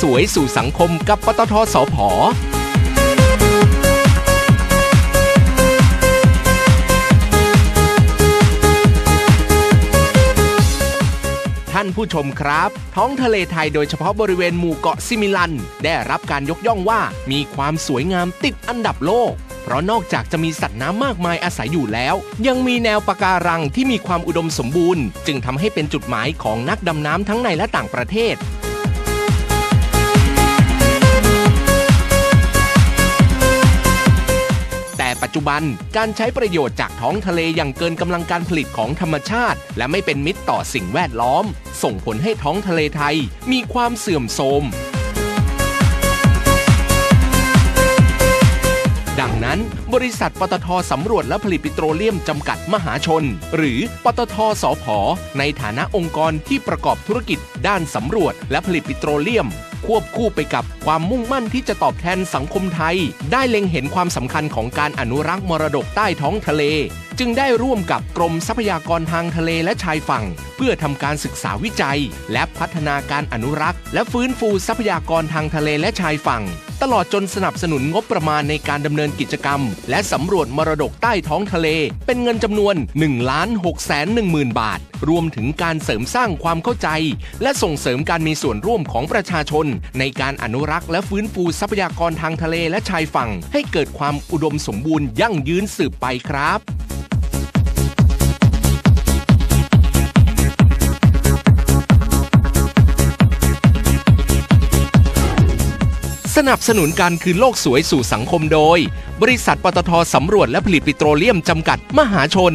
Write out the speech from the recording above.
สวยสู่สังคมกับปตทสพท่านผู้ชมครับ ท้องทะเลไทยโดยเฉพาะบริเวณหมู่เกาะซิมิลัน ได้รับการยกย่องว่ามีความสวยงามติดอันดับโลก เพราะนอกจากจะมีสัตว์น้ำมากมายอาศัยอยู่แล้ว ยังมีแนวปะการังที่มีความอุดมสมบูรณ์ จึงทำให้เป็นจุดหมายของนักดำน้ำทั้งในและต่างประเทศ ปัจจุบัน การใช้ประโยชน์จากท้องทะเลอย่างเกินกำลังการผลิตของธรรมชาติ และไม่เป็นมิตรต่อสิ่งแวดล้อม ส่งผลให้ท้องทะเลไทยมีความเสื่อมโทรม บริษัทปตทสำรวจและผลิตปิโตรเลียมจำกัดมหาชน หรือปตทสพในฐานะองค์กรที่ประกอบธุรกิจ ด้านสำรวจและผลิตปิโตรเลียม ควบคู่ไปกับความมุ่งมั่นที่จะตอบแทนสังคมไทย ได้เล็งเห็นความสำคัญของการอนุรักษ์มรดกใต้ท้องทะเล จึงได้ร่วมกับกรมทรัพยากรทางทะเลและชายฝั่ง เพื่อทำการศึกษาวิจัย และพัฒนาการอนุรักษ์ และฟื้นฟูทรัพยากรทางทะเลและชายฝั่ง ตลอดจนสนับสนุนงบประมาณในการดำเนินกิจกรรม และสำรวจมรดกใต้ท้องทะเล เป็นเงินจำนวน1ล้าน6แสน1หมื่นบาท รวมถึงการเสริมสร้างความเข้าใจ และส่งเสริมการมีส่วนร่วมของประชาชน ในการอนุรักษ์และฟื้นฟูทรัพยากรทางทะเลและชายฝั่ง ให้เกิดความอุดมสมบูรณ์ยั่งยืนสืบไปครับ สนับสนุนการคืนโลกสวยสู่สังคมโดย บริษัทปตทสำรวจและผลิตปิโตรเลียมจำกัดมหาชน